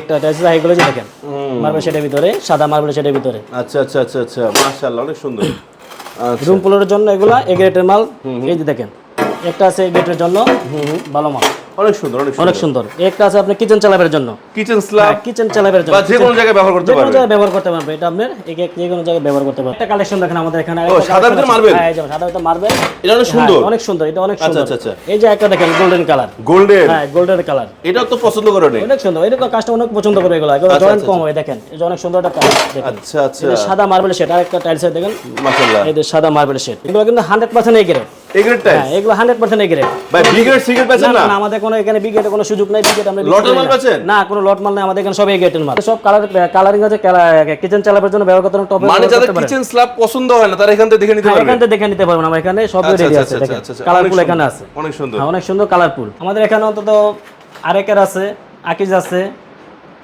একটা দেখেন। মার্বেল ভিতরে সাদা মার্বেল ভিতরে। আচ্ছা আচ্ছা আচ্ছা আচ্ছা মাশাআল্লাহ অনেক সুন্দর। আচ্ছা। রুম পুলোর জন্য এগুলা এ গ্রেটের মাল। এই যে দেখেন একটা আছে গেটের জন্য ভালো মাল। অনেক সুন্দর অনেক অনেক সুন্দর। একটা আছে আপনি কিচেন চালাবের জন্য। কিচেন স্ল্যাব কিচেন চালাবের জন্য। যে কোনো জায়গায় ব্যবহার করতে যে কোনো জায়গায় ব্যবহার করতে পারবে। এটা আপনার এক এক যে কোনো জায়গায় ব্যবহার করতে পারবে। একটা কালেকশন দেখেন আমাদের এখানে। ও, সাদা ভিতরে marble? হ্যাঁ এই যে সাদা ভিতরে মার্বেল। এটা অনেক সুন্দর। অনেক সুন্দর এটা অনেক আচ্ছা, সুন্দর। আচ্ছা, আচ্ছা। এই যে একটা দেখেন গোল্ডেন কালার গোল্ডেন হ্যাঁ গোল্ডেন কালার এটাও তো পছন্দ করে নে অনেক সুন্দর। এটা কাজটা অনেক পছন্দ করবে এগুলো। এগুলো আচ্ছা, জয়েন্ট আচ্ছা, কম হয় দেখেন। এই যে অনেক সুন্দর একটা কালার দেখেন। আচ্ছা আচ্ছা। সাদা মার্বেল সেট আর একটা টাইলস দেখেন। মাশাআল্লাহ। এই যে সাদা মার্বেল সেট এগুলো কিন্তু hundred percent A grade A grade হ্যাঁ এগুলো হান্ড্রেড পার্সেন্ট এ ভাই বিগ্রেড সিগ্রেড পাচ্ছেন না না না? আমাদের কোনো এখানে বিগেটে কোনো সুযোগ নাই আমরা মাল। না। কোনো লট মাল নাই আমাদের এখানে সব এগেটের মাল। সব কালার কালারিং আছে কিচেন চালাবার জন্য ব্যবহার করতে টপ মানে যাদের কিচেন স্ল্যাব পছন্দ হয় না তারা এখান থেকে দেখে নিতে পারবে। এখান থেকে দেখে নিতে পারবেন আমার এখানে সব রেডি আচ্ছা, আছে আচ্ছা, দেখেন। আচ্ছা, কালারফুল এখানে আছে। অনেক সুন্দর। হ্যাঁ অনেক সুন্দর কালারফুল আমাদের এখানে অন্তত আরেকের আছে আকিজ আছে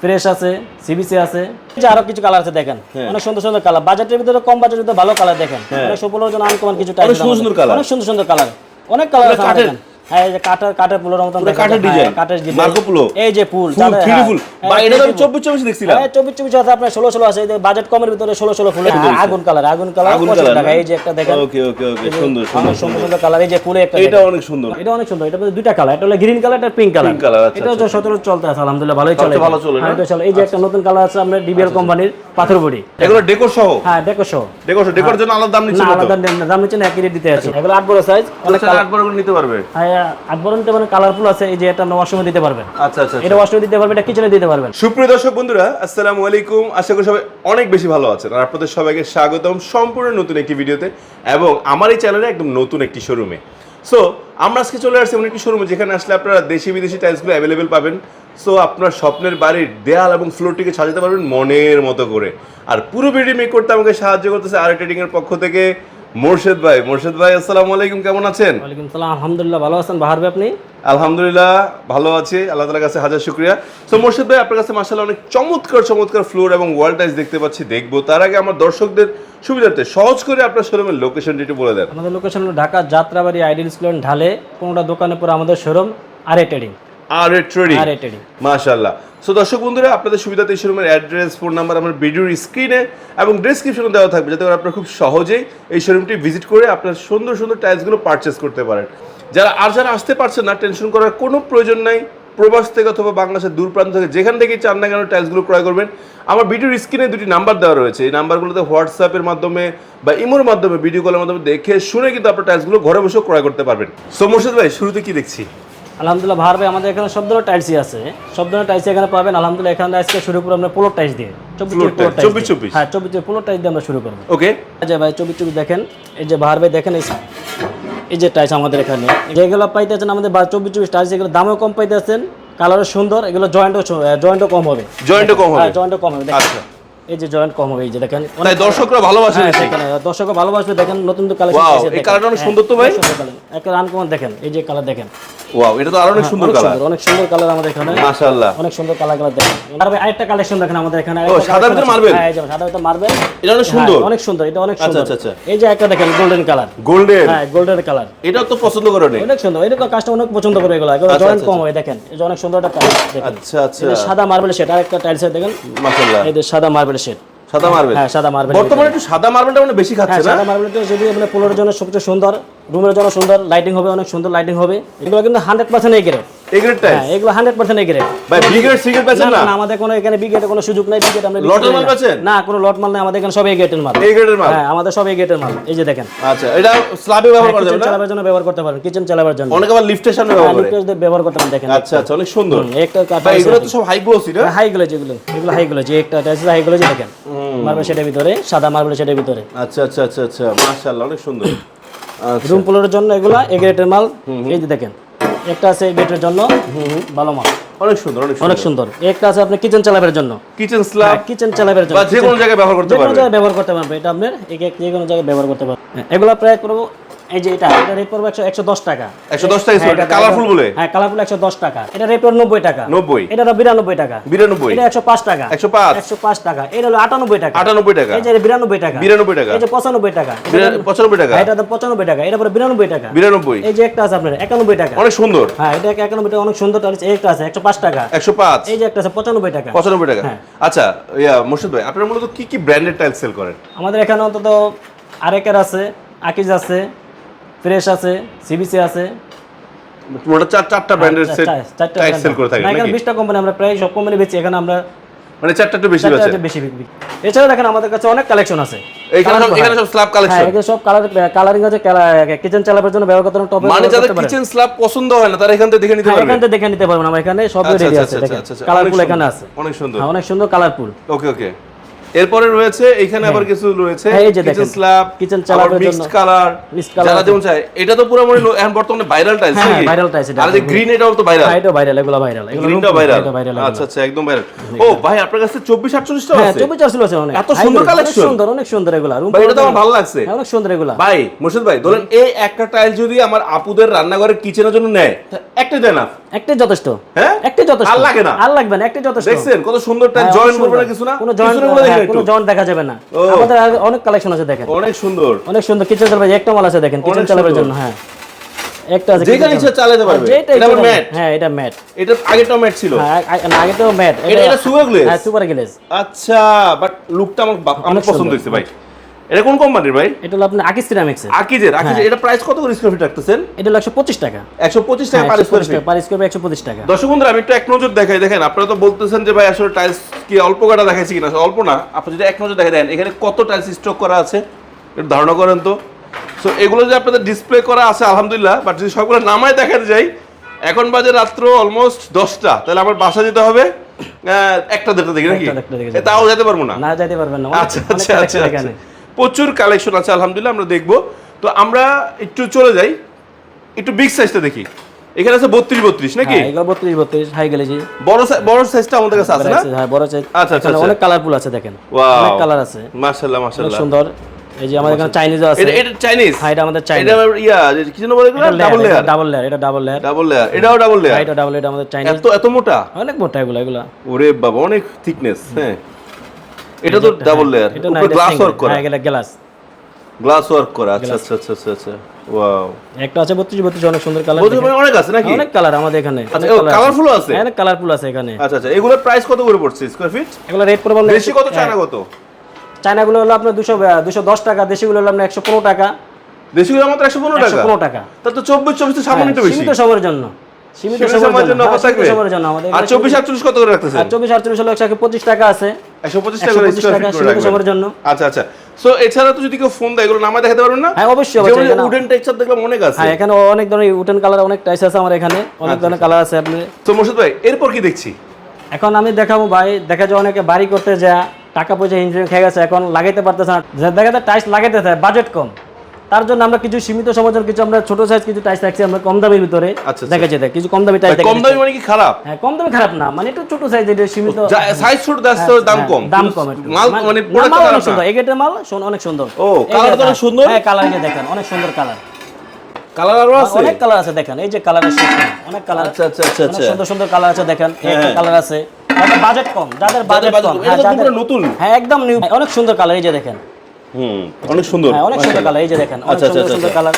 ফ্রেশ আছে সিবিসি আছে। আরও কিছু কালার আছে দেখেন। হ্যাঁ। অনেক সুন্দর সুন্দর কালার বাজেটের ভিতরে কম বাজেটের ভিতরে ভালো কালার দেখেন। অনেক সফলের জন্য আনকমন কিছু টাইপ সুন্দর সুন্দর কালার অনেক সুন্দর সুন্দর কালার অনেক কালার আছে। হ্যাঁ এই যে কাঠের কাঠের পুলোর মতন দেখা কাঠের যায়। design। হ্যাঁ, কাঠের ডিজাইন মার্কো পুলো। এই যে ফুল ফুল থ্রি হ্যাঁ, ফুল। হ্যাঁ, বা এটা তো আমি 3D চব্বিশ চব্বিশ দেখছিলাম। হ্যাঁ চব্বিশ চব্বিশ আছে আপনার ষোলো ষোলো আছে এই বাজেট কমের ভিতরে ষোলো ষোলো ফুল আগুন কালার আগুন কালার আগুন পঁচিশ কালার টাকা এই যে একটা দেখেন। ওকে ওকে ওকে সুন্দর সুন্দর সুন্দর সুন্দর। কালার এই যে ফুলে একটা এটা অনেক সুন্দর। এটা অনেক সুন্দর এটা দুইটা কালার এটা হলো গ্রিন কালার এটা পিঙ্ক কালার Pink color, আচ্ছা, এটা হচ্ছে সতেরো চলতে আছে আলহামদুলিল্লাহ ভালোই চলে। ভালো চলে, হ্যাঁ, চলে। এই যে একটা নতুন কালার আছে আপনার ডিবিএল কোম্পানির পাথর বড়ি। এগুলো ডেকোর সহ? হ্যাঁ দেখো শো ডেকোর সহ ডেকোর জন্য আলাদা দাম নিচ্ছে না আলাদা দাম- নিচ্ছে না একই রেট দিতে আছে। এগুলো আট বড় সাইজ অনেক করে নিতে পারবে। হ্যাঁ বড় কালারফুল আছে এই যে এটা ওয়াশরুমে দিতে পারবেন। আচ্ছা আচ্ছা এটা ওয়াশরুমে দিতে পারবেন এটা কিচেনে দিতে পারবেন। সুপ্রিয় দর্শক বন্ধুরা আসসালামু আলাইকুম। আশা করি সবাই অনেক বেশি ভালো আছেন। আর আপনাদের সবাইকে স্বাগতম সম্পূর্ণ নতুন একটি ভিডিওতে এবং আমার এই চ্যানেলে একদম নতুন একটি শোরুমে সো আমরা আজকে চলে আসছি এমন একটি শোরুমে যেখানে আসলে আপনারা দেশি বিদেশি টাইলসগুলো অ্যাভেলেবেল পাবেন। সো আপনার স্বপ্নের বাড়ির দেয়াল এবং ফ্লোরটিকে সাজাতে পারবেন মনের মতো করে। আর পুরো ভিডিও মেক করতে আমাকে সাহায্য করতেছে আর পক্ষ থেকে। মোর্শেদ ভাই মোর্শেদ ভাই আসসালামু আলাইকুম কেমন আছেন? ওয়ালাইকুম সালাম আলহামদুলিল্লাহ ভালো আছেন বাহার ভাই আপনি? আলহামদুলিল্লাহ ভালো আছি আল্লাহ তালার কাছে হাজার শুক্রিয়া। সো মোর্শেদ ভাই আপনার কাছে মাসাল্লাহ অনেক চমৎকার চমৎকার ফ্লোর এবং ওয়াল টাইলস দেখতে পাচ্ছি দেখব। তার আগে আমার দর্শকদের সুবিধার্থে সহজ করে আপনার শোরুমের লোকেশনটি একটু বলে দেন। আমাদের লোকেশন হলো ঢাকা যাত্রাবাড়ি আইডিয়াল স্কুল ঢালে কোনোটা দোকানে পরে আমাদের শোরুম আর ট্রেডিং আর এ ট্রেডিং আর এ ট্রেডিং মাশাল্লাহ সো দর্শক বন্ধুরা আপনাদের সুবিধাতে এই শোরুমের অ্যাড্রেস ফোন নাম্বার আমার ভিডিওর স্ক্রিনে এবং ডেসক্রিপশনে দেওয়া থাকবে যাতে আপনারা খুব সহজেই এই শোরুমটি ভিজিট করে আপনার সুন্দর সুন্দর টাইলসগুলো পারচেস করতে পারেন। যারা আর যারা আসতে পারছেন না টেনশন করার কোনো প্রয়োজন নাই। প্রবাস থেকে অথবা বাংলাদেশের দূর প্রান্ত থেকে যেখান থেকে চান না কেন টাইলসগুলো ক্রয় করবেন। আমার ভিডিওর স্ক্রিনে দুটি নাম্বার দেওয়া রয়েছে। এই নাম্বারগুলোতে হোয়াটসঅ্যাপের মাধ্যমে বা ইমোর মাধ্যমে ভিডিও কলের মাধ্যমে দেখে শুনে কিন্তু আপনার টাইলসগুলো ঘরে বসে ক্রয় করতে পারবেন। সো মোর্শেদ ভাই শুরুতে কি দেখছি? আলহামদুলিল্লাহ ভার ভাই আমাদের এখানে সব ধরনের টাইলসই আছে। সব ধরনের টাইলস এখানে পাবেন। আলহামদুলিল্লাহ এখানে আজকে শুরু করব আমরা পোলো টাইলস দিয়ে। চব্বিশ Floor পোলো tiles, টাইলস 24 24 হ্যাঁ চব্বিশ পোলো টাইলস দিয়ে আমরা শুরু করব। ওকে যে ভাই চব্বিশ চব্বিশ দেখেন। এই যে ভার ভাই দেখেন এই- এই যে টাইলস আমাদের এখানে। যেগুলো পাইতেছেন আমাদের চব্বিশ চব্বিশ টাইলস এগুলো দামও কম পাইতেছেন কালারও সুন্দর এগুলো জয়েন্টও জয়েন্টও কম হবে। জয়েন্টও কম হবে। হ্যাঁ জয়েন্টও কম হবে। আচ্ছা। এই যে জয়েন্ট কম হবে এই যে দেখেন তাই দর্শকরা ভালোবাসে হ্যাঁ, সেখানে দর্শকও ভালোবাসবে দেখেন নতুন নতুন কালেকশন Wow, এই colourটা অনেক সুন্দর তো ভাই। একটা আনকমন দেখেন এই যে কালার দেখেন। ওয়াও এটা তো আরও অনেক সুন্দর কালার অনেক সুন্দর কালার আমাদের এখানে। মাশাআল্লাহ। অনেক সুন্দর কালার কালার দেখেন। আর ভাই আরেকটা কালেকশন দেখেন আমাদের এখানে। ও, ভিতরে marble? হ্যাঁ এই যে সাদা ভিতরে মার্বেল এটা অনেক সুন্দর। অনেক সুন্দর এটা অনেক আচ্ছা, সুন্দর। আচ্ছা, আচ্ছা। এই যে একটা দেখেন গোল্ডেন কালার গোল্ডেন হ্যাঁ গোল্ডেন কালার এটাও তো পছন্দ করে নে অনেক সুন্দর এটা কাজটা অনেক পছন্দ করবে এগুলো। এগুলো আচ্ছা, জয়েন্ট আচ্ছা, কম হয় দেখেন। এই যে অনেক সুন্দর একটা কালার দেখেন। আচ্ছা আচ্ছা। সাদা মার্বেল সেট একটা টাইলস দেখেন। মাশাআল্লাহ। এই যে সাদা মার্বেল সেট সাদা মার্বেল হ্যাঁ সাদা মার্বেল বর্তমানে একটু সাদা মার্বেলটা মানে বেশি হ্যাঁ খাচ্ছে না? সাদা মার্বেলটা যদি মানে পোলোর জন্য সবচেয়ে সুন্দর রুমের জন্য সুন্দর লাইটিং হবে অনেক সুন্দর লাইটিং হবে। এগুলো কিন্তু hundred percent A grade A grade type হ্যাঁ এগুলো হান্ড্রেড পার্সেন্ট এ ভাই বিগ্রেড সিগ্রেড পাচ্ছেন না না আমাদের কোনো এখানে বিগেটে কোনো সুযোগ নাই বিগেট আমরা লটের মাল না। না কোনো লট মাল নাই আমাদের এখানে সব এ মাল। এগ্রেডের মাল? হ্যাঁ আমাদের সব এ মাল এই যে দেখেন। আচ্ছা এটা স্ল্যাবে ব্যবহার করা যাবে না? চালাবার জন্য ব্যবহার করতে পারেন কিচেন চালাবার জন্য। অনেকে আবার লিফটের সামনে ব্যবহার করে। লিফটের ব্যবহার করতে পারেন দেখেন। আচ্ছা আচ্ছা অনেক সুন্দর। একটা কাঠ এগুলো তো সব হাই গ্লোসি না? হাই গুলো যেগুলো এগুলো হাই গুলো একটা টাইলস হাই গুলো দেখেন। মার্বেল সেটের ভিতরে সাদা মার্বেল সেটের ভিতরে। আচ্ছা আচ্ছা আচ্ছা আচ্ছা মাশাআল্লাহ অনেক সুন্দর। আচ্ছা। রুম পুলোর জন্য এগুলা এ গ্রেটের মাল এই যে দেখেন। একটা আছে গেটের জন্য। ভালো মাল। অনেক সুন্দর অনেক সুন্দর অনেক সুন্দর। একটা আছে আপনি কিচেন চালাবার জন্য। কিচেন স্ল্যাব কিচেন চালাবার জন্য। যে কোনো জায়গায় ব্যবহার করতে পারবেন যে কোনো জায়গায় ব্যবহার করতে পারবেন এটা আপনার এক এক যে কোনো জায়গায় ব্যবহার করতে পারবেন হ্যাঁ, এগুলো প্রায় করব এই যে এটা এটা রেট পড়বে একশো একশো দশ টাকা। 110 টাকা হ্যাঁ, এটা এটা- কালারফুল বলে? হ্যাঁ কালারফুল একশো দশ টাকা। এটা রেট পড়বে নব্বই টাকা। 90 এটা হলো বিরানব্বই টাকা। 92 এটা একশো পাঁচ টাকা। 105 একশো পাঁচ টাকা। এটা হলো আটানব্বই টাকা। 98 টাকা? এই যে বিরানব্বই টাকা। 92 টাকা? এই যে পঁচানব্বই টাকা। বিরা- 95 টাকা? হ্যাঁ, এটা তো পঁচানব্বই টাকা। এটা পরে বিরানব্বই টাকা। 92 এই যে একটা আছে আপনার একানব্বই টাকা। অনেক সুন্দর। হ্যাঁ এটা একানব্বই টাকা অনেক সুন্দর। এই একটা আছে একশো পাঁচ টাকা। 105 এই যে একটা আছে পঁচানব্বই টাকা। 95 টাকা? হ্যাঁ। আচ্ছা ইয়া মুর্শিদ ভাই আপনারা মূলত কি কি ব্র্যান্ডের টাইলস সেল করেন? আমাদের এখানে অন্তত আরেকের আছে আকিজ আছে ফ্রেশ আছে সিবিসি আছে। মোটা চার চারটা ব্র্যান্ডের সেট সেল করে থাকেন এখানে নাকি? বিশটা কোম্পানি আমরা প্রায় সব কোম্পানি বেচি এখানে আমরা মানে চারটা একটু বেশি আছে বেশি বিক্রি। এছাড়া দেখেন আমাদের কাছে অনেক কালেকশন আছে। এখানে সব এখানে সব স্ল্যাব হ্যাঁ কালেকশন এখানে সব কালার কালারিং আছে কিচেন চালাবার জন্য ব্যবহার করতে টপ মানে যাদের কিচেন স্ল্যাব পছন্দ হয় না তারা এখান থেকে দেখে নিতে পারবে। এখান থেকে দেখে নিতে পারবেন আমার এখানে সব রেডি আচ্ছা, আছে আচ্ছা, দেখেন। আচ্ছা, আচ্ছা, কালারফুল এখানে সুন্দর, আছে। অনেক সুন্দর। হ্যাঁ অনেক সুন্দর কালারফুল ওকে ওকে। এরপরে রয়েছে এখানে আবার কিছু রয়েছে হ্যাঁ, কিচেন। স্ল্যাব আবার চালানোর মিক্সড কালার যারা। যেমন চায় এটা তো পুরো মানে এখন বর্তমানে ভাইরাল টাইলস হ্যাঁ, নাকি? viral tiles এটা। আর যে গ্রিন এটাও তো ভাইরাল হ্যাঁ এটা ভাইরাল এগুলো ভাইরাল এগুলো গ্রিনটা ভাইরাল ভাইরাল আচ্ছা আচ্ছা একদম ভাইরাল ও ভাই আপনার কাছে 24 48 টা আছে হ্যাঁ আছে? চব্বিশ চারশো আছে অনেক। এত সুন্দর collection? সুন্দর অনেক সুন্দর এগুলা। রুম ভাই এটা তো আমার ভালো লাগছে। অনেক সুন্দর এগুলা। ভাই মুর্শিদ ভাই ধরেন এই একটা টাইল যদি আমার আপুদের রান্নাঘরের কিচেনের জন্য নেয় তা একটা দেয় না। একটাই যথেষ্ট। হ্যাঁ? একটাই যথেষ্ট। আর লাগে না? আর লাগবে না একটাই যথেষ্ট। দেখছেন কত সুন্দর টাইল হ্যাঁ, জয়েন করবে না। কিছু না? কোনো দেখেন কোনো। জয়েন্ট দেখা যাবে না। আমাদের অনেক কালেকশন আছে দেখেন। অনেক সুন্দর। অনেক সুন্দর। কিচেন চালাবে একটা মাল আছে দেখেন কিচেন চালাবার জন্য হ্যাঁ। একটা আছে যেখানে ইচ্ছা চালাতে পারবে। এটা ইচ্ছা হ্যাঁ এটা ম্যাট। এটা আগে টমেট ছিল। হ্যাঁ আ- না, আগে তো ম্যাট। এটা সুগার গ্লেজ হ্যাঁ সুপার গ্লেজ আচ্ছা বাট লুকটা আমার আমার অনেক পছন্দ হয়েছে ভাই। এটা কোন কোম্পানির ভাই? এটা হলো আপনার আকিস সিরামিক্সের আকিজের আকিজের এটা প্রাইস কত করে স্কয়ার ফিট রাখতেছেন? এটা হলো একশো পঁচিশ টাকা। 125 টাকা per 125 square feet per square একশো পঁচিশ টাকা। দর্শক বন্ধুরা আমি একটু এক নজর দেখাই দেখেন আপনারা তো বলতেছেন যে ভাই আসলে টাইলস কি অল্প কাটা দেখাইছি কিনা? অল্প না। আপনি যদি এক নজর দেখে দেন এখানে কত টাইলস স্টক করা আছে? একটু ধারণা করেন তো। সো এগুলো যে আপনাদের ডিসপ্লে করা আছে আলহামদুলিল্লাহ বাট যদি সবগুলো নামায় দেখাতে যাই এখন বাজে রাত্র অলমোস্ট দশটা। তাহলে আমার বাসা যেতে হবে একটা দেড়টা দিকে নাকি? তাও যেতে পারব না? না যাইতে পারবেন না। আচ্ছা আচ্ছা আচ্ছা। প্রচুর কালেকশন আছে আলহামদুলিল্লাহ আমরা দেখব। তো আমরা একটু চলে যাই একটু বিগ সাইজটা দেখি। এখানে আছে বত্রিশ বত্রিশ নাকি? হ্যাঁ বত্রিশ বত্রিশ হাই গেলেজি বড় বড় সাইজটা আমাদের কাছে আছে না? হ্যাঁ বড় চাই আচ্ছা, আচ্ছা, আচ্ছা। অনেক কালারফুল আছে দেখেন। অনেক কালার আছে। মাশাআল্লাহ মাশাআল্লাহ। সুন্দর। এই যে আমাদের এখানে চাইনিজও আছে। এটা এটা চাইনিজ হ্যাঁ এটা আমাদের এটা চাইনিজ আবার ইয়া কি যেন বলে ডাবল লেয়ার ডাবল লেয়ার এটা ডাবল লেয়ার ডাবল লেয়ার এটাও ডাবল লেয়ার এটা ডাবল এটা আমাদের চাইনিজ এত এত মোটা? অনেক মোটা এগুলো এগুলো। ওরে বাবা অনেক থিকনেস হ্যাঁ। এটা তো ডাবল লেয়ার এটা উপরে গ্লাস ওয়ার্ক করা। হ্যাঁ এগুলো গ্লাস গ্লাস ওয়ার্ক করা আচ্ছা আচ্ছা আচ্ছা আচ্ছা আচ্ছা। ওয়াও একটা আছে বত্রিশ বত্রিশ অনেক সুন্দর কালার বলতে মানে অনেক আছে নাকি? অনেক কালার আমাদের এখানে। আচ্ছা কালারফুল আছে। হ্যাঁ, কালারফুল আছে এখানে। আচ্ছা আচ্ছা এগুলোর প্রাইস কত করে পড়ছে স্কয়ার ফিট এগুলো রেট পড়বে হলো বেশি কত চায়না কত? চায়নাগুলো হলো আপনার দুশো দুশো দশ টাকা দেশিগুলো হলো আপনার একশো পনেরো টাকা। দেশিগুলো মাত্র একশো পনেরো একশো টাকা? পনেরো টাকা। তার তো চব্বিশ চব্বিশ তো সামান্য একটু হ্যাঁ, বেশি। সীমিত সময়ের জন্য। সীমিত সময়ের জন্য অফার হ্যাঁ, থাকবে? সময়ের জন্য আমাদের আর চব্বিশ আটচল্লিশ কত করে রাখতেছে আর চব্বিশ আটচল্লিশ হলো একশো পঁচিশ টাকা আছে। একশো পঁচিশ টাকা করে স্কয়ার ফিট করে সময়ের জন্য। আচ্ছা আচ্ছা। সো এছাড়া তো যদি কেউ ফোন দেয় এগুলো নামায় দেখাতে পারবেন না? হ্যাঁ অবশ্যই উডেন টেক্সচার দেখলাম অনেক আছে। হ্যাঁ এখানে অনেক ধরনের উটেন কালার অনেক টাইস আছে আমার এখানে। অনেক আচ্ছা, ধরনের কালার আছে আপনি তো মোর্শেদ ভাই এরপর কি দেখছি? এখন আমি দেখাবো ভাই দেখা যায় অনেকে বাড়ি করতে যা টাকা পয়সা ইঞ্জিনিয়ার খেয়ে গেছে এখন লাগাইতে পারতেছে না। দেখা যায় টাইস লাগাইতে বাজেট কম। তার জন্য আমরা কিছু সীমিত সময়ের জন্য কিছু আমরা ছোট সাইজ কিছু টাইস রাখছি আমরা কম দামের ভিতরে। আচ্ছা, আচ্ছা। দেখা যেতে কিছু কম দামি টাইস কম দামি মানে কি খারাপ? হ্যাঁ কম দামে খারাপ না মানে একটু ছোট সাইজ এটা সীমিত। সাইজ ছোট দাস তো দাম হ্যাঁ, কম। দাম কম মাল মানে- মাল খারাপ অনেক সুন্দর না এগেটের মাল শোন অনেক সুন্দর। ও, কালার তো অনেক সুন্দর। হ্যাঁ কালার যে দেখেন অনেক সুন্দর কালার কালার আরও আছে? অনেক কালার আছে দেখেন এই যে কালারের অনেক কালার আচ্ছা আচ্ছা আচ্ছা আচ্ছা। সুন্দর সুন্দর কালার আছে দেখেন হ্যাঁ। একটা কালার আছে। বাজেট কম যাদের বাজেট কম হ্যাঁ, পুরো নতুন। হ্যাঁ একদম নিউ অনেক সুন্দর কালার এই যে দেখেন। হুম অনেক সুন্দর। হ্যাঁ অনেক সুন্দর কালার এই যে দেখেন অনেক আচ্ছা, আচ্ছা, সুন্দর সুন্দর আচ্ছা। কালার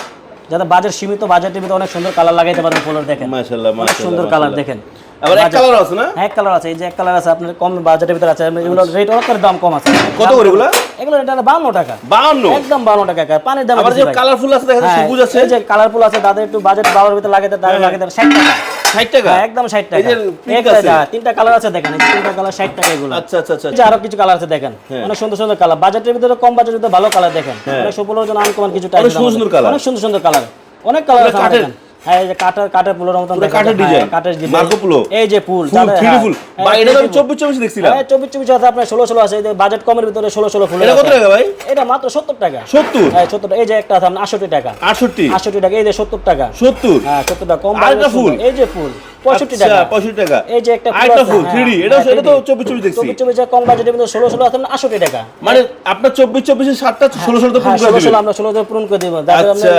যাদের বাজেট সীমিত বাজেটের ভিতরে অনেক সুন্দর কালার লাগাইতে পারেন ফুলের দেখেন। মাশাআল্লাহ সুন্দর কালার দেখেন। আবার এক কালার আছে না? হ্যাঁ এক কালার আছে। এই যে এক কালার আছে আপনার কম বাজেটের ভিতরে আছে। এগুলো রেট অনেক দাম কম আছে। কত করে এগুলা? এগুলো রেট বান্ন টাকা। 52 একদম বান্ন টাকা পানির দাম আবার যে কালারফুল আছে দেখা হ্যাঁ, সবুজ আছে। এই যে কালারফুল আছে তাদের একটু বাজেট বাবার ভিতরে লাগাতে হ্যাঁ। লাগাতে টাকা। 60 টাকা? হ্যাঁ, একদম ষাট এই টাকা। যে আছে। তিনটা কালার আছে দেখেন এই তিনটা কালার ষাট টাকা এগুলো। আচ্ছা আচ্ছা আচ্ছা আরও কিছু কালার আছে দেখেন। হ্যাঁ। অনেক সুন্দর সুন্দর কালার বাজেটের ভিতরে কম বাজেটের ভিতরে ভালো কালার দেখেন। অনেক সুন্দর জন্য আনকমন কিছু টাইপ সুন্দর সুন্দর। অনেক সুন্দর সুন্দর কালার অনেক কালার আছে এখানে। হ্যাঁ এই যে কাঠের কাঠের পুলের মতন পুরো দেখা কাঠের যায়। হ্যাঁ, design। কাঠের design। মার্কো পুলো। এই যে পুল ফুল তাহলে- 3D হ্যাঁ, ফুল। হ্যাঁ, এটা আমি 24 24 দেখছিলাম। হ্যাঁ চব্বিশ চব্বিশ আছে আপনার ষোলো ষোলো আছে এই বাজেট কমের ভিতরে ষোলো ষোলো ফুল এটা কত টাকা ভাই? এটা মাত্র সত্তর টাকা। 70 হ্যাঁ সত্তর এই যে একটা আছে টাকা। 68 আটষট্টি টাকা এই যে সত্তর টাকা। 70 হ্যাঁ সত্তর টাকা কম আরেকটা বাজেটের ফুল? এই যে ফুল পঁয়ষট্টি আচ্ছা, টাকা। 65 টাকা। এই যে একটা আরেকটা ফুল হ্যাঁ, 3D এটা হ্যাঁ, এটা তো 24 24 দেখছি। চব্বিশ চব্বিশ কম বাজেটের ভিতরে ষোলো ষোলো আছে আপনার আটষট্টি টাকা। মানে আপনার 24 24 এর 60টা 16 16 তো হ্যাঁ ষোলো করে ষোলো দিবেন। আমরা হাজার পূরণ করে দিব। আচ্ছা।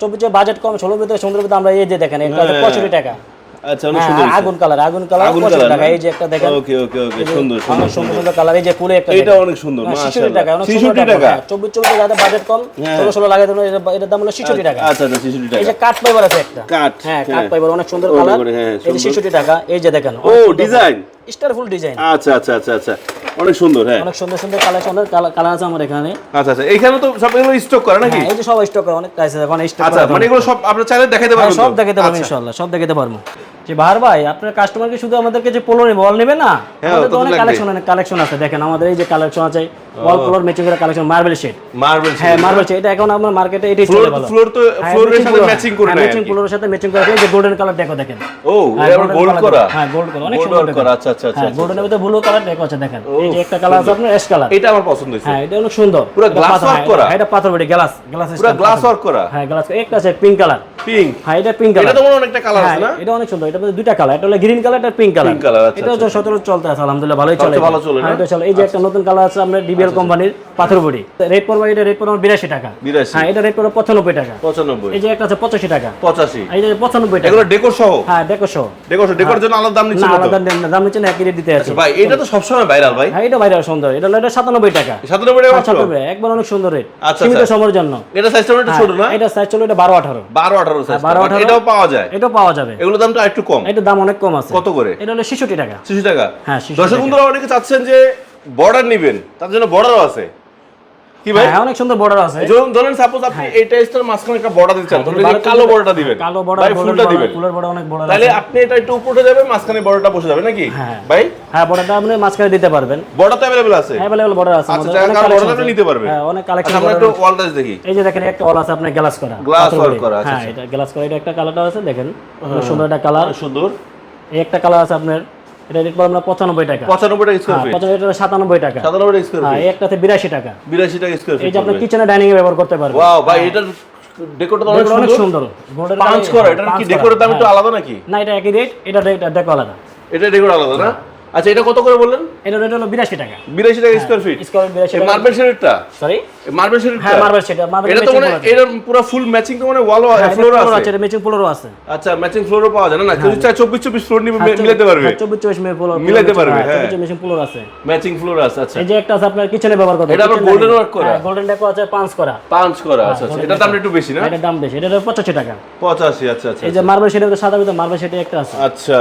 চব্বিশ বাজেট কম ষোলো ভিতরে সুন্দর ভিতরে আমরা এই যে দেখেন একটা হ্যাঁ। পঁয়ষট্টি টাকা। আচ্ছা অনেক হ্যাঁ, সুন্দর আগুন কালার আগুন কালার আগুন কালার টাকা এই যে একটা দেখেন। ওকে ওকে ওকে সুন্দর সুন্দর সুন্দর। সুন্দর কালার এই যে একটা এটা দেখেন। অনেক সুন্দর হ্যাঁ, মাশাআল্লাহ। টাকা 66 টাকা। হ্যাঁ, চব্বিশ চব্বিশ যাদের বাজেট কম হ্যাঁ। লাগাই এটার দাম হলো ছেষট্টি টাকা। আচ্ছা আচ্ছা 66 এই যে কাঠ ফাইবার আছে একটা। হ্যাঁ হ্যাঁ। ফাইবার অনেক সুন্দর কালার হ্যাঁ, এই যে টাকা এই যে দেখেন ও ডিজাইন? স্টারফুল ডিজাইন আচ্ছা আচ্ছা আচ্ছা আচ্ছা। অনেক সুন্দর হ্যাঁ। অনেক সুন্দর সুন্দর কালেকশনের কালার আছে আমার এখানে। আচ্ছা আচ্ছা এখানে তো সব এগুলো স্টক করে নাকি? হ্যাঁ এই যে সব স্টক অনেক আছে এখন স্টক আচ্ছা মানে এগুলো সব আপনারা চাইলে দেখাতে পারবেন সব? দেখাতে পারব আচ্ছা। ইনশাআল্লাহ সব দেখাতে পারব। যে বাহার ভাই আপনার কাস্টমারকে শুধু আমাদেরকে যে পোলো নেবে বল নেবে না? হ্যাঁ, আমাদের তো অনেক? কালেকশন কালেকশন আছে। দেখেন আমাদের এই যে কালেকশন আছে ওয়াল কালার ম্যাচিং করা কালেকশন মার্বেল শেড মার্বেল হ্যাঁ মার্বেল শেড এটা এখন আমার মার্কেটে এটাই চলে ভালো ফ্লোর তো ফ্লোরের সাথে ম্যাচিং করে নেয় ম্যাচিং ফ্লোরের সাথে ম্যাচিং করা এই যে গোল্ডেন কালার দেখো দেখেন। ও হ্যাঁ, এবার গোল্ড করা? হ্যাঁ গোল্ড করা অনেক সুন্দর করা, আচ্ছা, আচ্ছা, আচ্ছা, হ্যাঁ আচ্ছা। গোল্ডেনের ভিতরে ব্লু কালার দেখো আছে দেখেন। এই যে একটা কালার আছে আপনার অ্যাশ কালার এটা আমার পছন্দ হয়েছে। হ্যাঁ এটা অনেক সুন্দর। পুরো গ্লাস হ্যাঁ, করা? এটা- এটা পাথর বডি গ্লাস গ্লাস পুরো গ্লাস ওয়ার্ক করা। হ্যাঁ গ্লাস একটা আছে পিঙ্ক কালার পিঙ্ক হ্যাঁ এটা পিঙ্ক এটা তো মনে অনেকটা কালার আছে না? এটা অনেক সুন্দর। এটা দুইটা কালার এটা হলো গ্রিন কালার এটা পিঙ্ক কালার Pink color, এটা হচ্ছে সতেরো চলতে আছে আলহামদুলিল্লাহ ভালোই চলে। ভালো চলে, হ্যাঁ এটা চলে। এই যে একটা নতুন কালার আছে আপনার ডিবিএল কোম্পানির পাথর বডি রেট পড়বে এটা রেট পড়বে বিরাশি টাকা। হ্যাঁ এটা রেট পড়বে পঁচানব্বই টাকা। পঁচানব্বই। এই যে একটা আছে পঁচাশি টাকা। পঁচাশি। এই যে পঁচানব্বই টাকা। এগুলো ডেকোর সহ? হ্যাঁ দেখো সহ। ডেকোর ডেকোর জন্য আলাদা দাম নিচ্ছে না না আলাদা দাম- দাম নিচ্ছে না একই রেট দিতে আছে। আচ্ছা ভাই এটা তো সবসময় ভাইরাল ভাই। হ্যাঁ এটা বাইরে সুন্দর। এটা হলো এটা সাতানব্বই টাকা। সাতানব্বই টাকা হ্যাঁ, একবার অনেক সুন্দর রেট আচ্ছা, সীমিত আচ্ছা। সময়ের জন্য। এটা সাইজটা একটু হ্যাঁ, ছোট না? এটা সাইজ চলো এটা বারো আঠারো। বারো সাইজ এটাও পাওয়া যায়। এটাও পাওয়া যাবে। এগুলোর দামটা একটু কম। এটার দাম অনেক কম আছে। কত করে? এটা হলো টাকা। হ্যাঁ, দর্শক বন্ধুরা অনেকে চাচ্ছেন যে বর্ডার নিবেন তার জন্য বর্ডারও আছে। কি ভাই? হ্যাঁ অনেক সুন্দর বর্ডার আছে। ধরুন ধরেন সাপোজ আপনি এই টাইপটার মাঝখানে একটা বর্ডার দিতে চান তাহলে কালো বর্ডারটা দিবেন। কালো বর্ডার ভাই ফুলটা দিবেন। ফুলের বর্ডার অনেক বড় তাহলে আপনি এটা একটু উপরে যাবে মাঝখানে বর্ডারটা বসে যাবে নাকি? হ্যাঁ। ভাই? হ্যাঁ বর্ডারটা আপনি মাঝখানে দিতে পারবেন। বর্ডার তো অ্যাভেলেবল আছে। অ্যাভেলেবল বর্ডার আছে আচ্ছা অনেক বর্ডার আপনি নিতে পারবেন। হ্যাঁ অনেক আচ্ছা কালেকশন আমরা একটু ওয়াল টাচ দেখি। এই যে দেখেন একটা অল আছে আপনার গ্লাস করা পাথর করা, আচ্ছা, হ্যাঁ এটা গ্লাস করা এটা একটা কালারটা আছে দেখেন। সুন্দর একটা কালার সুন্দর। এই একটা কালার আছে আপনার এটা রেট পড়বে আপনার পঁচানব্বই টাকা। পঁচানব্বই টাকা স্কোয়ার হ্যাঁ ফিট পঁচানব্বই টাকা সাতানব্বই টাকা। সাতানব্বই টাকা স্কোয়ার হ্যাঁ ফিট একটাতে একটা আছে বিরাশি টাকা। বিরাশি টাকা স্কোয়ার এই যে আপনার কিচেনে ডাইনিং এ ব্যবহার করতে পারবেন। ওয়াও ভাই এটা ডেকোরটা তো অনেক সুন্দর। পাঁচ করা এটার কি ডেকোরের দাম একটু হ্যাঁ। আলাদা নাকি? না এটা একই রেট এটা রেট দেখো আলাদা। এটা ডেকোর আলাদা না? আচ্ছা এটা কত করে বললেন? এটা রেট হলো বিরাশি টাকা। বিরাশি টাকা স্কোয়ার ফিট স্কোয়ার বিরাশি এই টাকা। মার্বেল শেডটা সরি মার্বেল শেডটা হ্যাঁ মার্বেল সেট মার্বেল এটা তো মানে এটা পুরো ফুল ম্যাচিং তো মানে ওয়াল ফ্লোর আছে আছে। এটা ম্যাচিং পোলোরও আছে। আচ্ছা ম্যাচিং ফ্লোরও পাওয়া যায় না না কেউ চায় চব্বিশ চব্বিশ ফ্লোর নিয়ে হ্যাঁ, মিলাতে পারবে। চব্বিশ চব্বিশ মে পোলো মিলাতে পারবে, হ্যাঁ। চব্বিশ ম্যাচিং পোলোর আছে। ম্যাচিং ফ্লোর আছে আচ্ছা। এই যে একটা আছে আপনার কিচেনে ব্যবহার করতে এটা আবার golden work করা? গোল্ডেন ডেকো আছে পাঁচ করা। পাঁচ করা আচ্ছা আচ্ছা। golden এটার দামটা একটু বেশি না? এটার দাম বেশি এটা হলো পঁচাশি টাকা। পঁচাশি আচ্ছা আচ্ছা এই যে মার্বেল সেটের সাদা ভিতরে মার্বেল সেটে একটা আছে। আচ্ছা।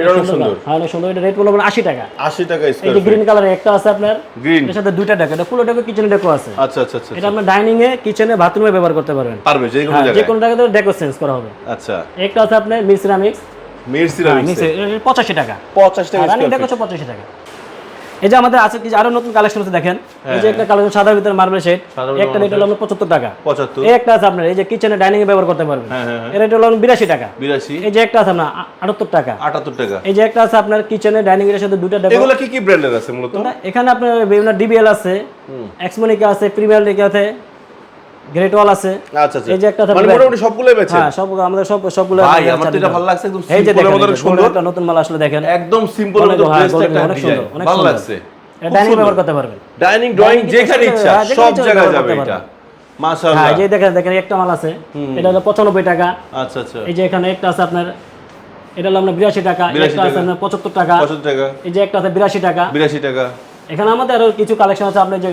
এটা অনেক সুন্দর। হ্যাঁ অনেক সুন্দর। এটা রেট পড়ল আপনার আশি টাকা। আশি টাকা এই স্কোয়ার গ্রিন কালারের একটা আছে আপনার। গ্রিন এর সাথে দুইটা ডেকো এটা পুরো ডেকো কিচেনে ডেকো আছে। আচ্ছা আচ্ছা আচ্ছা এটা ডাইনিং এ কিচেনে বাথরুমে ব্যবহার করতে পারবেন। পারবে যে কোনো হ্যাঁ যে কোনো জায়গাতে ডেকো চেঞ্জ করা হবে। আচ্ছা। একটা আছে আপনার মিল সিরামিক্স মির পঁচাশি টাকা। পঞ্চাশ টাকা রানিং ডেকো টাকা। এই যে আমাদের আছে কিছু আরও নতুন কালেকশন আছে দেখেন। এই যে একটা কালেকশন সাদার ভিতরে মার্বেল শেড একটা রেট হলো আপনার পঁচাত্তর টাকা। পঁচাত্তর। এই একটা আছে আপনার এই যে কিচেনে ডাইনিং এ ব্যবহার করতে পারবেন। হ্যাঁ হ্যাঁ হ্যাঁ। এর রেট হলো বিরাশি টাকা। বিরাশি। এই যে একটা আছে আপনার আ- আটাত্তর টাকা। আটাত্তর টাকা। এই যে একটা আছে আপনার কিচেনে ডাইনিং এর সাথে দুটো ডাবল এগুলো কি কি ব্র্যান্ডের আছে মূলত? এখানে আপনার বিভিন্ন ডিবিএল আছে এক্সমনিকা আছে প্রিমিয়ার লিগ আছে গ্রেট ওয়াল আছে। আচ্ছা আচ্ছা। এই যে একটা মানে মোটামুটি সবগুলোই বেচে হ্যাঁ সব আমাদের সব সবগুলো ভাই আমার তো এটা ভালো লাগছে একদম এই যে সুন্দর একটা নতুন মাল আসলে দেখেন। একদম সিম্পল মতো হ্যাঁ, একটা অনেক সুন্দর, অনেক ভালো। লাগছে। ডাইনিং ব্যবহার করতে পারবেন। ডাইনিং ড্রয়িং যেখানে ইচ্ছা হ্যাঁ, সব জায়গায় যাবে এটা। হ্যাঁ এই দেখেন দেখেন একটা মাল আছে। এটা হলো পঁচানব্বই টাকা। আচ্ছা আচ্ছা। এই যে এখানে একটা আছে আপনার এটা হলো আপনার বিরাশি টাকা 82 একটা আছে আপনার পঁচাত্তর টাকা। পঁচাত্তর টাকা। এই যে একটা আছে বিরাশি টাকা। বিরাশি টাকা। এখানে আমাদের আরও কিছু কালেকশন আছে আপনি যে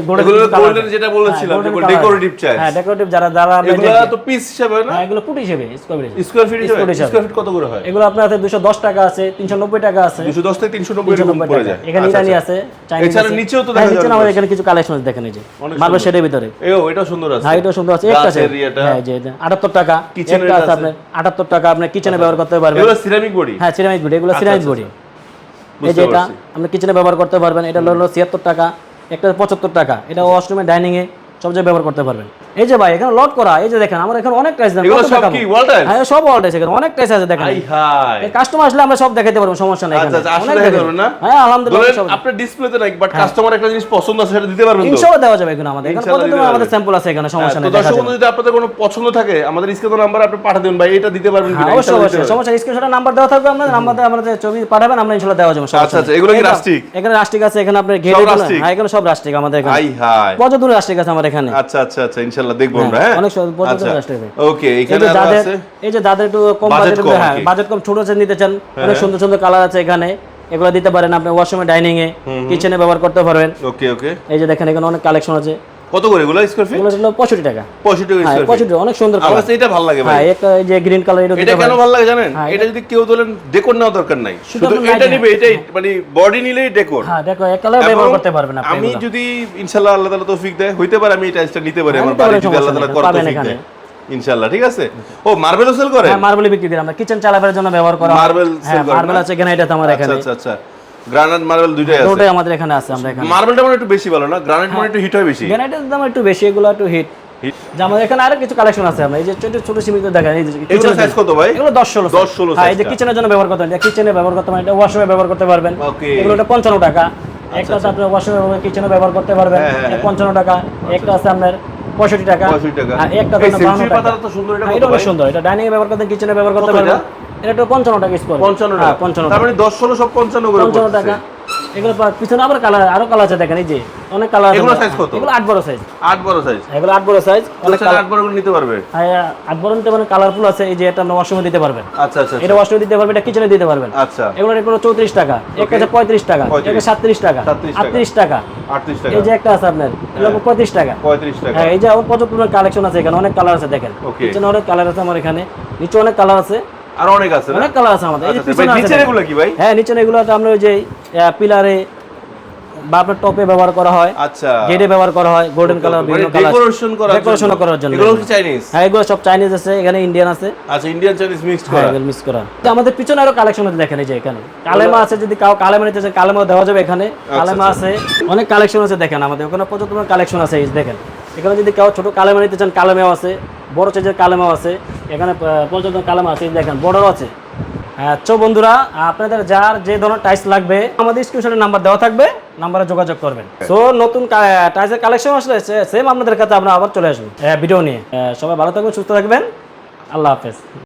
গোল্ডেন যেটা বলেছিলাম, যে decorative চাই। হ্যাঁ ডেকোরেটিভ যারা যারা এগুলো তো পিস হিসাবে হয় না? হ্যাঁ এগুলো ফুট হিসেবে স্কোয়ার ফিট স্কোয়ার ফিট হিসাবে? কত করে হয়? এগুলো আপনার আছে দুশো দশ টাকা আছে তিনশো নব্বই টাকা আছে। দুশো দশ থেকে তিনশো নব্বই তিনশো এরকম পড়ে যায়। এখানে আচ্ছা, ইরানি আচ্ছা। আছে চাইনিজ এছাড়া নিচেও তো হ্যাঁ, দেখা নিচে আমাদের এখানে কিছু কালেকশন আছে দেখেন এই যে মার্বেল শেডের ভিতরে। এও এটা সুন্দর আছে। হ্যাঁ এটাও সুন্দর আছে। একটা আছে। হ্যাঁ যে এটা আটাত্তর টাকা। Kitchen আছে। আপনার আটাত্তর টাকা আপনি কিচেনে ব্যবহার করতে পারবেন। এগুলো সিরামিক বডি হ্যাঁ সিরামিক বডি এগুলো আচ্ছা, সিরামিক আচ্ছা, বডি এই যে এটা আপনি কিচেনে ব্যবহার করতে পারবেন এটা হলো ছিয়াত্তর টাকা একটা পঁচাত্তর টাকা এটা ওয়াশরুমে ডাইনিং এ সব জায়গায় ব্যবহার করতে পারবেন। এই যে ভাই এখানে লট করা এই যে দেখেন আমার এখানে অনেক টাইস দেন সব কি wall tiles? হ্যাঁ সব ওয়াল টাইস এখানে অনেক টাইস আছে দেখেন। আই হাই কাস্টমার আসলে আমরা সব দেখাতে পারব সমস্যা নাই আচ্ছা এখানে। আচ্ছা আসলে অনেক যাবে না? হ্যাঁ আলহামদুলিল্লাহ সব আপনার ডিসপ্লেতে নাই বাট কাস্টমার একটা জিনিস পছন্দ আছে সেটা দিতে পারবেন তো? ইনশাআল্লাহ দেওয়া যাবে এখানে আমাদের। এখানে কত আমাদের স্যাম্পল আছে এখানে সমস্যা হ্যাঁ, নেই তো দর্শক বন্ধু যদি আপনাদের কোনো পছন্দ থাকে আমাদের স্ক্রিনে নাম্বার আপনি পাঠিয়ে দেবেন ভাই এটা দিতে পারবেন হ্যাঁ, কিনা অবশ্যই অবশ্যই। সমস্যা স্ক্রিনশটের নাম্বার দেওয়া থাকবে আপনাদের নাম্বার আমাদের ছবি পাঠাবেন আমরা ইনশাআল্লাহ দেওয়া যাবে আচ্ছা, আচ্ছা, এগুলো কি রাস্টিক? এখানে রাস্টিক আছে এখানে আপনার ঘেরে দিবেন হ্যাঁ এখানে সব রাস্টিক আমাদের এখানে। আই হাই পর্যটন রাস্টিক আছে আমার এখানে। আচ্ছা আচ্ছা আচ্ছা। ইনশাআল্লাহ দেখব আমরা হ্যাঁ, হ্যাঁ অনেক আচ্ছা। ওকে এই এখানে আছে? এই যে যাদের একটু কম বাজেট হ্যাঁ বাজেট কম ছোট সেট নিতে চান অনেক সুন্দর সুন্দর কালার আছে এখানে। এগুলো দিতে পারেন আপনি ওয়াশরুমে ডাইনিং এ কিচেনে ব্যবহার করতে পারবেন। ওকে ওকে এই যে দেখেন এখানে অনেক কালেকশন আছে। কত করে এগুলো স্কয়ার ফিট এগুলো ছিল পঁয়ষট্টি টাকা। পঁয়ষট্টি হ্যাঁ স্কয়ার ফিট পঁয়ষট্টি অনেক সুন্দর কালার এটা ভালো লাগে ভাই। হ্যাঁ যে গ্রিন কালার এটা এটা কেন ভালো লাগে জানেন? হ্যাঁ, এটা যদি কেউ তোলেন ডেকোর নেওয়া দরকার নাই। শুধু এটা নিবে এটাই মানে বডি নিলেই ডেকোর হ্যাঁ দেখো এক কালার ব্যবহার করতে পারবেন আপনি আমি যদি ইনশাআল্লাহ আল্লাহ তাআলা তৌফিক দেয় হইতে পারে আমি এই টাইলসটা নিতে পারি হ্যাঁ, আমার বাড়ি যদি আল্লাহ তাআলা করে তৌফিক দেয় ইনশাআল্লাহ ঠিক আছে? ও মার্বেলও সেল করে হ্যাঁ মার্বেল বিক্রি করি আমরা কিচেন চালাবের জন্য ব্যবহার করা। হয়। Marble হ্যাঁ মার্বেল আছে এখানে এটা আমার আচ্ছা এখানে। আচ্ছা আচ্ছা। গ্রানাইট মার্বেল দুইটাই আছে। দুটোই আমাদের এখানে আছে আমরা এখানে। মার্বেলটা মানে একটু বেশি ভালো না? গ্রানাইট মানে একটু হিট হয় বেশি। গ্রানাইটের দাম একটু বেশি এগুলো একটু হিট আমাদের এখানে আরও কিছু কালেকশন আছে আমরা। এই যে ছোট ছোট সীমিত দেখেন এই যে এগুলো সাইজ কত ভাই? এগুলো দশ ষোলো 10 16 হ্যাঁ এই যে কিচেনের জন্য ব্যবহার করতে পারেন কিচেনে ব্যবহার করতে পারেন এটা ওয়াশরুমে ব্যবহার করতে পারবেন। এগুলো এটা পঞ্চান্ন টাকা। একটা আছে আপনার ওয়াশরুমে কিচেনে ব্যবহার করতে পারবেন। হ্যাঁ, হ্যাঁ, এটা পঞ্চান্ন টাকা। একটা আছে আপনার পঁয়ষট্টি টাকা। 65 টাকা। আর একটা তো সুন্দর, এটা হ্যাঁ? সুন্দর। এটা ডাইনিং ব্যবহার করতে কিচেনে ব্যবহার করতে পারবেন। এটা? পঞ্চান্ন টাকা স্কোয়ার পঞ্চান্ন হ্যাঁ টাকা পঞ্চান্ন তার মানে দশ ষোলো সব পঞ্চান্ন করে পঞ্চান্ন টাকা। এগুলো পিছনে আবার কালার আরও কালার আছে দেখেন এই যে অনেক কালার আছে। এগুলো size কত? এগুলো আট বড় সাইজ আট বড় সাইজ এগুলো আট বড় সাইজ অনেক অনেক আট বড় নিতে পারবে? হ্যাঁ আট বড় নিতে পারেন কালারফুল আছে এই যে এটা আপনার ওয়াশরুমে দিতে পারবেন। আচ্ছা আচ্ছা এটা ওয়াশরুমে দিতে পারবেন এটা কিচেনে দিতে পারবেন। আচ্ছা। এগুলো এগুলো চৌত্রিশ টাকা। একটা আছে পঁয়ত্রিশ টাকা 35 সাতত্রিশ টাকা। 37 টাকা। আটত্রিশ টাকা। আটত্রিশ টাকা। এই যে একটা আছে আপনার এগুলো পঁয়ত্রিশ টাকা। টাকা। হ্যাঁ এই যে আমার কালেকশন আছে এখানে অনেক কালার আছে দেখেন. কিচেনে অনেক কালার আছে আমার এখানে নিচে অনেক কালার আছে। আর অনেক আছে অনেক কালার আছে আমাদের। আচ্ছা, আচ্ছা। নিচের এগুলো কি ভাই? হ্যাঁ নিচে এগুলো আমরা ওই যে পিলারে বা আপনার টপে ব্যবহার করা হয়। আচ্ছা। গেটে ব্যবহার করা হয় গোল্ডেন কালার বিভিন্ন কালার ডেকোরেশন ডেকোরেশন করার জন্য। এগুলো কি চাইনিজ হ্যাঁ এগুলো সব চাইনিজ আছে এখানে ইন্ডিয়ান আছে। আচ্ছা ইন্ডিয়ান চাইনিজ মিক্সড করা। এগুলো মিস করা। তো আমাদের পিছনে আরও কালেকশন আছে দেখেন এই যে এখানে। কালেমা আছে যদি কাউ কালেমা নিতে চান কালেমা দেওয়া যাবে এখানে। আচ্ছা, কালেমা আছে অনেক কালেকশন আছে দেখেন আমাদের। ওখানে প্রচুর কালেকশন আছে এই দেখেন। এখানে যদি কেউ ছোট কালেমা নিতে চান কালেমাও আছে। বড় সাইজের কালেমাও আছে। এখানে পর্যটন কালেমা আছে দেখেন বড়ও আছে। হ্যাঁ বন্ধুরা আপনাদের যার যে ধরনের টাইস লাগবে আমাদের স্ক্রিনশটের নাম্বার দেওয়া থাকবে নাম্বারে যোগাযোগ করবেন। সো নতুন টাইসের কালেকশন আসলে সেম আপনাদের কাছে আমরা আবার চলে আসব ভিডিও নিয়ে। সবাই ভালো থাকবেন সুস্থ থাকবেন। আল্লাহ হাফেজ।